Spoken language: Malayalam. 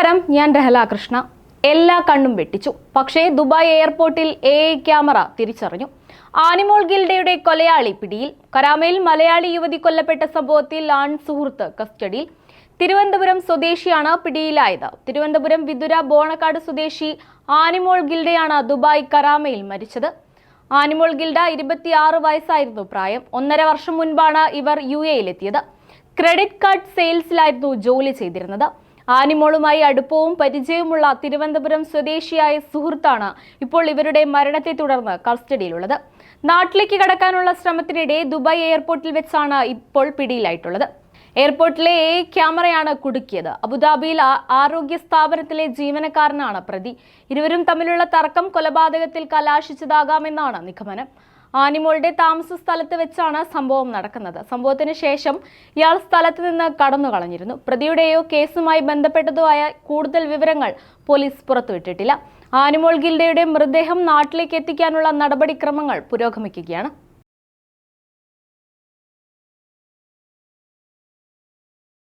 നമസ്കാരം ഞാൻ രഹല കൃഷ്ണ എല്ലാ കണ്ണും വെട്ടിച്ചു. പക്ഷേ ദുബായ് എയർപോർട്ടിൽ എ ക്യാമറ തിരിച്ചറിഞ്ഞു. ആനിമോൾ ഗിൽഡയുടെ കൊലയാളി പിടിയിൽ കരാമയിൽ മലയാളി യുവതി കൊല്ലപ്പെട്ട സംഭവത്തിൽ ആൺ സുഹൃത്ത് കസ്റ്റഡിയിൽ. തിരുവനന്തപുരം സ്വദേശിയാണ് പിടിയിലായത്. തിരുവനന്തപുരം വിതുര ബോണക്കാട് സ്വദേശി ആനിമോൾ ഗിൽഡയാണ് ദുബായ് കരാമയിൽ മരിച്ചത്. ആനിമോൾ ഗിൽഡ ഇരുപത്തിയാറ് വയസ്സായിരുന്നു പ്രായം. ഒന്നര വർഷം മുൻപാണ് ഇവർ യു എയിലെത്തിയത് ക്രെഡിറ്റ് കാർഡ് സെയിൽസിലായിരുന്നു ജോലി ചെയ്തിരുന്നത്. ആനിമോളുമായി അടുപ്പവും പരിചയവുമുള്ള തിരുവനന്തപുരം സ്വദേശിയായ സുഹൃത്താണ് ഇപ്പോൾ ഇവരുടെ മരണത്തെ തുടർന്ന് കസ്റ്റഡിയിലുള്ളത്. നാട്ടിലേക്ക് കടക്കാനുള്ള ശ്രമത്തിനിടെ ദുബായ് എയർപോർട്ടിൽ വെച്ചാണ് ഇപ്പോൾ പിടിയിലായിട്ടുള്ളത്. എയർപോർട്ടിലെ എ ക്യാമറയാണ് കുടുക്കിയത്. അബുദാബിയിൽ ആരോഗ്യ സ്ഥാപനത്തിലെ ജീവനക്കാരനാണ് പ്രതി. ഇരുവരും തമ്മിലുള്ള തർക്കം കൊലപാതകത്തിൽ കലാശിച്ചതാകാമെന്നാണ് നിഗമനം. ആനിമോളുടെ താമസ സ്ഥലത്ത് വെച്ചാണ് സംഭവം നടക്കുന്നത്. സംഭവത്തിന് ശേഷം ഇയാൾ സ്ഥലത്ത് നിന്ന് കടന്നു കളഞ്ഞിരുന്നു. പ്രതിയുടെയോ കേസുമായി ബന്ധപ്പെട്ടതോ ആയ കൂടുതൽ വിവരങ്ങൾ പോലീസ് പുറത്തുവിട്ടിട്ടില്ല. ആനിമോൾ ഗിൽഡയുടെ മൃതദേഹം നാട്ടിലേക്ക് എത്തിക്കാനുള്ള നടപടിക്രമങ്ങൾ പുരോഗമിക്കുകയാണ്.